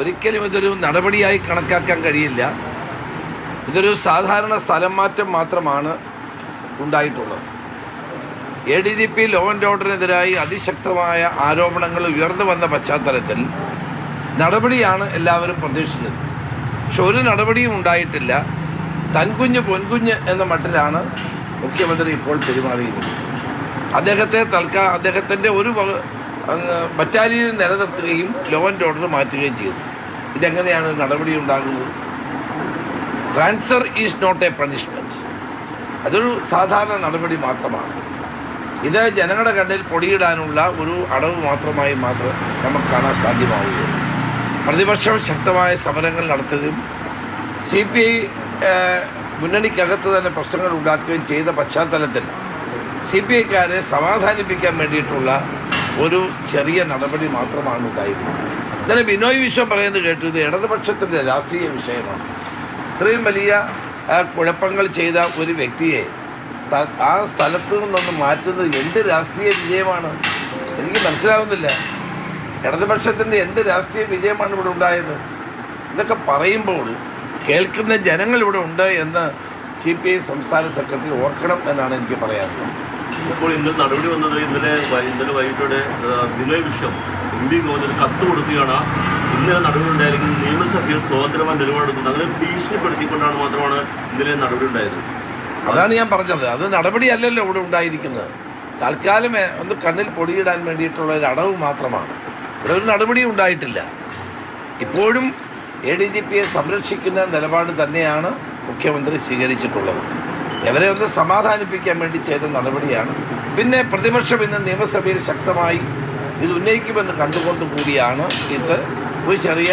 ഒരിക്കലും ഇതൊരു നടപടിയായി കണക്കാക്കാൻ കഴിയില്ല. ഇതൊരു സാധാരണ സ്ഥലം മാറ്റം മാത്രമാണ് ഉണ്ടായിട്ടുള്ളത്. A D G P law and ഓർഡറിനെതിരായി അതിശക്തമായ ആരോപണങ്ങൾ ഉയർന്നു വന്ന പശ്ചാത്തലത്തിൽ നടപടിയാണ് എല്ലാവരും പ്രതീക്ഷിച്ചത്. പക്ഷെ ഒരു നടപടിയും ഉണ്ടായിട്ടില്ല. തൻകുഞ്ഞ് പൊൻകുഞ്ഞ് എന്ന മട്ടിലാണ് മുഖ്യമന്ത്രി ഇപ്പോൾ പെരുമാറിയിരുന്നത് അദ്ദേഹത്തെ തൽക്കാ അദ്ദേഹത്തിന്റെ ഒരു ബറ്റാലിയൻ നിലനിർത്തുകയും ലോ ആൻഡ് ഓർഡർ മാറ്റുകയും ചെയ്തു. ഇതെങ്ങനെയാണ് നടപടി ഉണ്ടാകുന്നത്? Transfer is not a punishment അതൊരു സാധാരണ നടപടി മാത്രമാണ്. ഇത് ജനങ്ങളുടെ കണ്ണിൽ പൊടിയിടാനുള്ള ഒരു അടവ് മാത്രമായി മാത്രം നമുക്ക് കാണാൻ സാധ്യമാവുകയുള്ളൂ. പ്രതിപക്ഷം ശക്തമായ സമരങ്ങൾ നടത്തുകയും സി പി ഐ മുന്നണിക്കകത്ത് തന്നെ പ്രശ്നങ്ങൾ ഉണ്ടാക്കുകയും ചെയ്ത പശ്ചാത്തലത്തിൽ സി പി ഐക്കാരെ സമാധാനിപ്പിക്കാൻ വേണ്ടിയിട്ടുള്ള ഒരു ചെറിയ നടപടി മാത്രമാണ് ഉണ്ടായിരുന്നത് ഇന്നലെ ബിനോയ് വിശ്വം പറയുന്നത് കേട്ടു ഇത് ഇടതുപക്ഷത്തിന്റെ രാഷ്ട്രീയ വിഷയമാണ്. ഇത്രയും വലിയ കുഴപ്പങ്ങൾ ചെയ്ത ഒരു വ്യക്തിയെ ആ സ്ഥലത്തു നിന്നൊന്ന് മാറ്റുന്നത് എന്ത് രാഷ്ട്രീയ വിജയമാണ്? എനിക്ക് മനസ്സിലാവുന്നില്ല. ഇടതുപക്ഷത്തിന്റെ എന്ത് രാഷ്ട്രീയ വിജയമാണ് ഇവിടെ ഉണ്ടായത്? ഇതൊക്കെ പറയുമ്പോൾ കേൾക്കുന്ന ജനങ്ങൾ ഇവിടെ ഉണ്ട് എന്ന് സി പി ഐ സംസ്ഥാന സെക്രട്ടറി ഓർക്കണം എന്നാണ് എനിക്ക് പറയാനുള്ളത്. ഇപ്പോൾ ഇന്ന് നടപടി വന്നത് ഇന്നലെ ഇന്നലെ വൈകിട്ടോടെ ബിനോയ് വിശ്വം എം പി ഗോവിന്ദന് കത്ത് കൊടുക്കുകയാണ്. ഇന്നലെ നടപടി ഉണ്ടായിരിക്കും നിയമസഭയിൽ സ്വതന്ത്രമായി നിലപാടെടുക്കുന്നത്. അങ്ങനെ ഭീഷണിപ്പെടുത്തിക്കൊണ്ടാണ് മാത്രമാണ് ഇന്നലെ നടപടി ഉണ്ടായത് അതാണ് ഞാൻ പറഞ്ഞത്. അത് നടപടിയല്ലല്ലോ ഇവിടെ ഉണ്ടായിരിക്കുന്നത്. തൽക്കാലം ഒന്ന് കണ്ണിൽ പൊടിയിടാൻ വേണ്ടിയിട്ടുള്ള ഒരു അടവ് മാത്രമാണ്. ഇവിടെ ഒരു നടപടിയും ഉണ്ടായിട്ടില്ല. ഇപ്പോഴും എ ഡി ജി പിയെ സംരക്ഷിക്കുന്ന നിലപാട് തന്നെയാണ് മുഖ്യമന്ത്രി സ്വീകരിച്ചിട്ടുള്ളത്. ഇവരെ ഒന്ന് സമാധാനിപ്പിക്കാൻ വേണ്ടി ചെയ്ത നടപടിയാണ്. പിന്നെ പ്രതിപക്ഷം ഇന്ന് നിയമസഭയിൽ ശക്തമായി ഇത് ഉന്നയിക്കുമെന്ന് കണ്ടുകൊണ്ട് കൂടിയാണ് ഇത് ഒരു ചെറിയ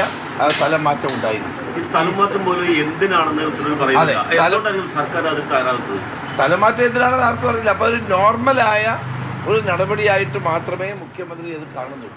സ്ഥലം മാറ്റം ഉണ്ടായത്. ഈ സ്ഥലം മാറ്റം പോലും എന്തിനാണെന്ന് ആർക്കും അറിയില്ല. അപ്പോൾ ഒരു നോർമലായ ഒരു നടപടിയായിട്ട് മാത്രമേ മുഖ്യമന്ത്രി ഇത് കാണുന്നുള്ളൂ.